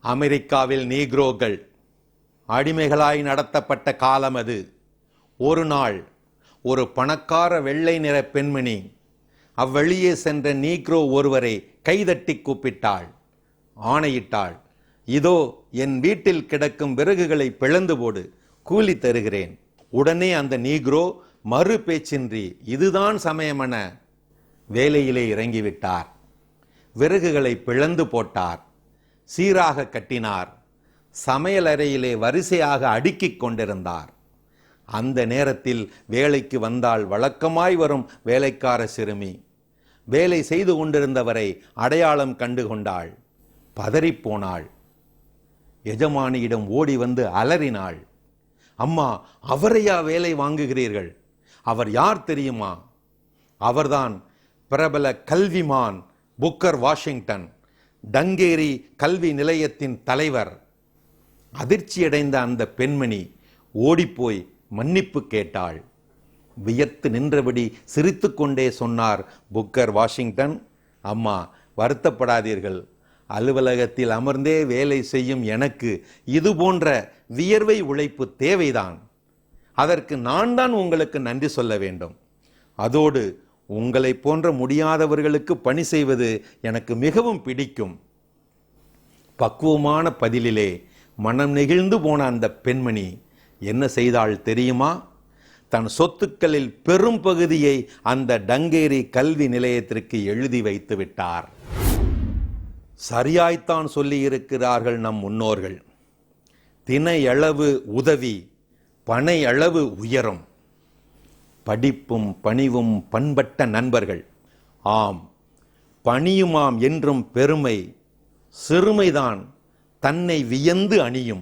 அமெரிக்காவில் நீக்ரோக்கள். அடிமைகளாய் நடத்தப்பட்ட காலம் அது. ஒரு நாள் ஒரு பணக்கார வெள்ளை நிற பெண்மணி அவ்வழியே சென்ற நீக்ரோ ஒருவரை கைதட்டி கூப்பிட்டாள். ஆணையிட்டாள் இதோ என் வீட்டில் கிடக்கும் விறகுகளை பிளந்து போடு கூலி தருகிறேன். உடனே அந்த நீக்ரோ மறு பேச்சின்றி இதுதான் சமயமென வேலையிலே இறங்கிவிட்டார். விறகுகளை பிளந்து போட்டார். சீராக கட்டினார். சமையலறையிலே வரிசையாக அடுக்கிக் கொண்டிருந்தார். அந்த நேரத்தில் வேலைக்கு வந்தால் வழக்கமாய் வரும் வேலைக்கார சிறுமி. வேலை செய்து கொண்டிருந்தவரை அடையாளம் கண்டு கொண்டாள். பதறிப்போனாள் எஜமானியிடம் ஓடி வந்து அலறினாள். அம்மா அவரையா வேலை வாங்குகிறீர்கள்? அவர் யார் தெரியுமா? அவர்தான் பிரபல கல்விமான் புக்கர் வாஷிங்டன். டங்கேரி கல்வி நிலையத்தின் தலைவர். அதிர்ச்சியடைந்த அந்த பெண்மணி ஓடிப்போய் மன்னிப்பு கேட்டாள். வியத்து நின்றபடி சிரித்துக்கொண்டே சொன்னார் புக்கர் வாஷிங்டன் அம்மா வருத்தப்படாதீர்கள். அலுவலகத்தில் அமர்ந்தே வேலை செய்யும் எனக்கு இது போன்ற வியர்வை உழைப்பு தேவைதான். அதற்கு நான் தான் உங்களுக்கு நன்றி சொல்ல வேண்டும். அதோடு உங்களை போன்ற முடியாதவர்களுக்கு பணி செய்வது எனக்கு மிகவும் பிடிக்கும். பக்குவமான பதிலிலே மனம் நெகிழ்ந்து போன அந்த பெண்மணி என்ன செய்தாள் தெரியுமா? தன் சொத்துக்களில் பெரும் பகுதியை அந்த டங்கேரி கல்வி நிலையத்திற்கு எழுதி வைத்து விட்டார். சரியாய்த்தான் சொல்லியிருக்கிறார்கள் நம் முன்னோர்கள். தினையளவு உதவி பனையளவு உயரும். படிப்பும் பணிவும் பண்பட்ட நண்பர்கள். ஆம் பணியுமாம் என்றும் பெருமை சிறுமைதான் தன்னை வியந்து அணியும்.